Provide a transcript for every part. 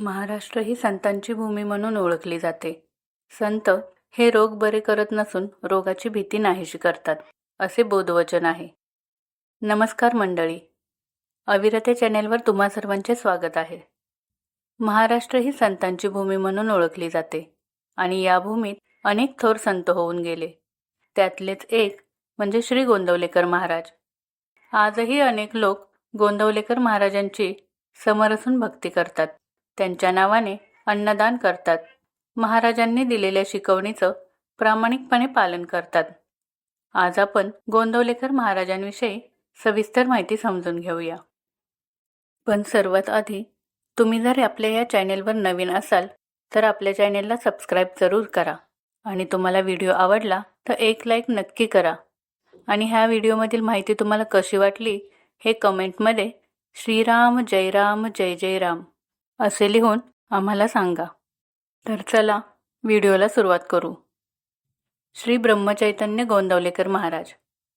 महाराष्ट्र ही संतांची भूमी म्हणून ओळखली जाते. संत हे रोग बरे करत नसून रोगाची भीती नाहीशी करतात असे बोधवचन आहे. नमस्कार मंडळी. अविरते चॅनेलवर तुम्हा सर्वांचे स्वागत आहे. महाराष्ट्र ही संतांची भूमी म्हणून ओळखली जाते आणि या भूमीत अनेक थोर संत होऊन गेले. त्यातलेच एक म्हणजे श्री गोंदवलेकर महाराज. आजही अनेक लोक गोंदवलेकर महाराजांची समरसून भक्ती करतात. त्यांच्या नावाने अन्नदान करतात. महाराजांनी दिलेल्या शिकवणीचं प्रामाणिकपणे पालन करतात. आज आपण गोंदवलेकर महाराजांविषयी सविस्तर माहिती समजून घेऊया. पण सर्वात आधी तुम्ही जर आपल्या या चॅनेलवर नवीन असाल तर आपल्या चॅनेलला सबस्क्राईब जरूर करा. आणि तुम्हाला व्हिडिओ आवडला तर एक लाईक नक्की करा. आणि ह्या व्हिडिओमधील माहिती तुम्हाला कशी वाटली हे कमेंटमध्ये श्रीराम जय राम जय जय राम. असे लिहून आम्हाला सांगा. तर चला व्हिडिओला सुरुवात करू. श्री ब्रह्मचैतन्य गोंदवलेकर महाराज.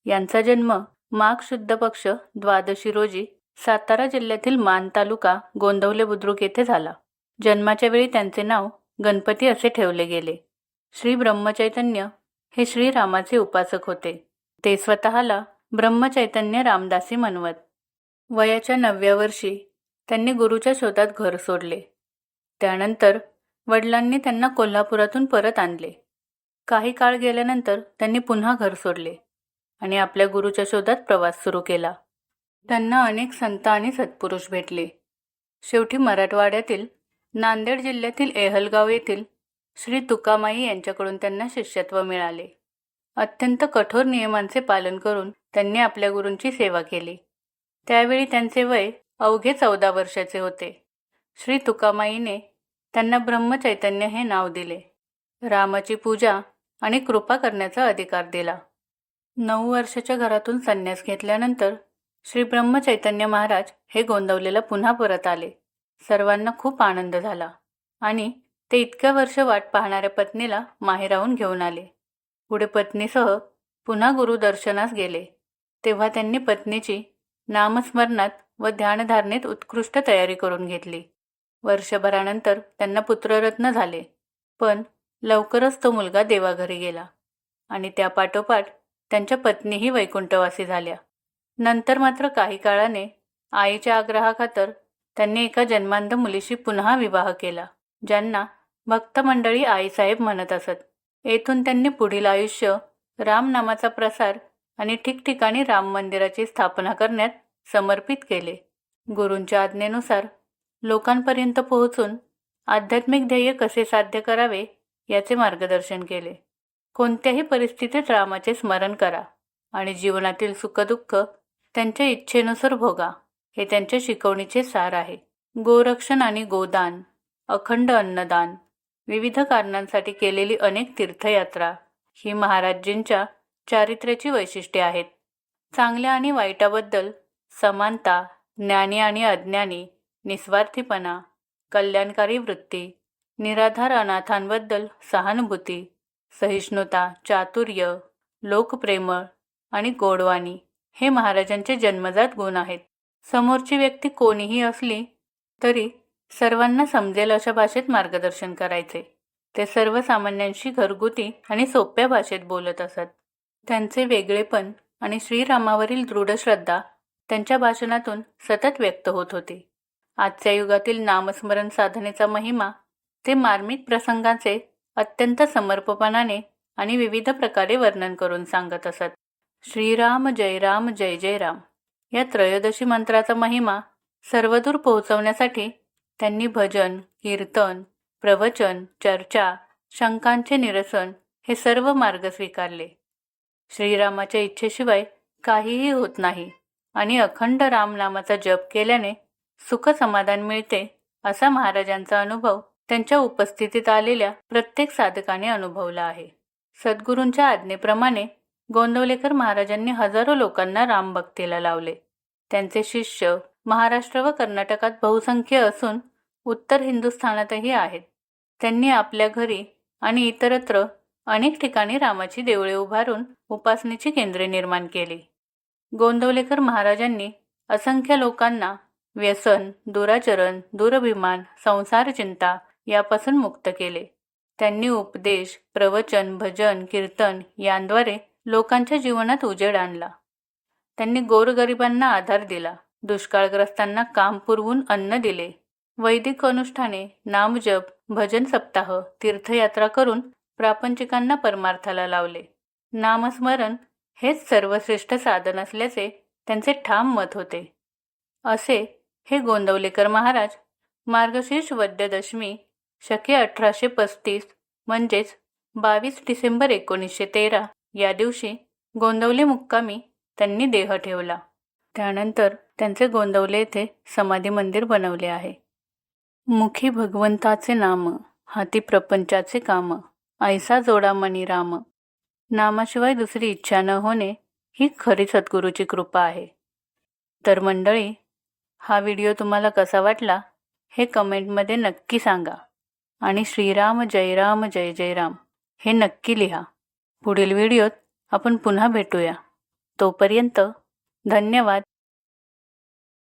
यांचा जन्म माघ शुद्ध पक्ष द्वादशी रोजी सातारा जिल्ह्यातील मान तालुका गोंदवले बुद्रुक येथे झाला. जन्माच्या वेळी त्यांचे नाव गणपती असे ठेवले गेले. श्री ब्रह्मचैतन्य हे श्रीरामाचे उपासक होते. ते स्वतःला ब्रह्मचैतन्य रामदासी म्हणवत वयाच्या नवव्या वर्षी त्यांनी गुरुच्या शोधात घर सोडले. त्यानंतर वडिलांनी त्यांना कोल्हापुरातून परत आणले. काही काळ गेल्यानंतर त्यांनी पुन्हा घर सोडले आणि आपल्या गुरुच्या शोधात प्रवास सुरू केला. त्यांना अनेक संत आणि सत्पुरुष भेटले. शेवटी मराठवाड्यातील नांदेड जिल्ह्यातील एहलगाव येथील श्री तुकामाई यांच्याकडून त्यांना शिष्यत्व मिळाले. अत्यंत कठोर नियमांचे पालन करून त्यांनी आपल्या गुरूंची सेवा केली. त्यावेळी त्यांचे वय अवघे चौदा वर्षाचे होते. श्री तुकामाईने त्यांना ब्रह्मचैतन्य हे नाव दिले. रामाची पूजा आणि कृपा करण्याचा अधिकार दिला. नऊ वर्षाच्या घरातून संन्यास घेतल्यानंतर श्री ब्रह्मचैतन्य महाराज हे गोंदवलेला पुन्हा परत आले. सर्वांना खूप आनंद झाला आणि ते इतक्या वर्ष वाट पाहणाऱ्या पत्नीला माहेराहून घेऊन आले. पुढे पत्नीसह पुन्हा गुरुदर्शनास गेले. तेव्हा त्यांनी पत्नीची नामस्मरणात व ध्यानधारणेत उत्कृष्ट तयारी करून घेतली. वर्षभरानंतर त्यांना पुत्ररत्न झाले. पण लवकरच तो मुलगा देवाघरी गेला आणि त्यापाठोपाठ त्यांच्या पत्नीही वैकुंठवासी झाल्या. नंतर मात्र काही काळाने आईच्या आग्रहाखातर त्यांनी एका जन्मांध मुलीशी पुन्हा विवाह केला ज्यांना भक्त मंडळी आईसाहेब म्हणत असत. येथून त्यांनी पुढील आयुष्य रामनामाचा प्रसार आणि ठिकठिकाणी राम मंदिराची स्थापना करण्यात समर्पित केले. गुरूंच्या आज्ञेनुसार लोकांपर्यंत पोहोचून आध्यात्मिक ध्येय कसे साध्य करावे याचे मार्गदर्शन केले. कोणत्याही परिस्थितीत रामाचे स्मरण करा आणि जीवनातील सुखदुःख त्यांच्या इच्छेनुसार भोगा. हे त्यांच्या शिकवणीचे सार आहे. गोरक्षण आणि गोदान अखंड अन्नदान विविध कारणांसाठी केलेली अनेक तीर्थयात्रा ही महाराजजींच्या चारित्र्याची वैशिष्ट्ये आहेत. चांगल्या आणि वाईटाबद्दल समानता ज्ञानी आणि अज्ञानी निस्वार्थीपणा कल्याणकारी वृत्ती निराधार अनाथांबद्दल सहानुभूती सहिष्णुता चातुर्य लोकप्रेमळ आणि गोडवाणी हे महाराजांचे जन्मजात गुण आहेत. समोरची व्यक्ती कोणीही असली तरी सर्वांना समजेल अशा भाषेत मार्गदर्शन करायचे. ते सर्वसामान्यांशी घरगुती आणि सोप्या भाषेत बोलत असत. त्यांचे वेगळेपण आणि श्रीरामावरील दृढ श्रद्धा त्यांच्या भाषणातून सतत व्यक्त होत होती. आजच्या युगातील नामस्मरण साधनेचा महिमा ते मार्मिक प्रसंगाचे अत्यंत समर्पपणाने आणि विविध प्रकारे वर्णन करून सांगत असत. श्रीराम जय राम जय जय राम. या त्रयोदशी मंत्राचा महिमा सर्वदूर पोहोचवण्यासाठी त्यांनी भजन कीर्तन प्रवचन चर्चा शंकांचे निरसन हे सर्व मार्ग स्वीकारले. श्रीरामाच्या इच्छेशिवाय काहीही होत नाही. आणि अखंड रामनामाचा जप केल्याने सुख समाधान मिळते असा महाराजांचा अनुभव त्यांच्या उपस्थितीत आलेल्या प्रत्येक साधकाने अनुभवला आहे. सद्गुरूंच्या आज्ञेप्रमाणे गोंदवलेकर महाराजांनी हजारो लोकांना रामभक्तीला लावले. त्यांचे शिष्य महाराष्ट्र व कर्नाटकात बहुसंख्य असून उत्तर हिंदुस्थानातही आहेत. त्यांनी आपल्या घरी आणि इतरत्र अनेक ठिकाणी रामाची देवळे उभारून उपासनेची केंद्रे निर्माण केली. गोंदवलेकर महाराजांनी असंख्य लोकांना व्यसन दुराचरण दुरभिमान संसार चिंता यापासून मुक्त केले. त्यांनी उपदेश प्रवचन भजन कीर्तन यांद्वारे लोकांच्या जीवनात उजेड आणला. त्यांनी गोरगरिबांना आधार दिला. दुष्काळग्रस्तांना काम पुरवून अन्न दिले. वैदिक अनुष्ठाने नामजप भजन सप्ताह तीर्थयात्रा करून प्रापंचिकांना परमार्थाला लावले. नामस्मरण हेच सर्वश्रेष्ठ साधन असल्याचे त्यांचे ठाम मत होते. असे हे गोंदवलेकर महाराज मार्गशीर्ष वद्यदशमी शके अठराशे पस्तीस म्हणजेच बावीस डिसेंबर एकोणीसशे तेरा या दिवशी गोंदवले मुक्कामी त्यांनी देह ठेवला. त्यानंतर त्यांचे गोंदवले येथे समाधी मंदिर बनवले आहे. मुखी भगवंताचे नाम हाती प्रपंचाचे काम ऐसा जोडा मनी राम नामाशिवाय दुसरी इच्छा न होणे ही खरी सद्गुरूची कृपा आहे. तर मंडळी हा व्हिडिओ तुम्हाला कसा वाटला हे कमेंटमध्ये नक्की सांगा आणि श्रीराम जय राम जय जय राम हे नक्की लिहा. पुढील व्हिडिओत आपण पुन्हा भेटूया. तोपर्यंत धन्यवाद.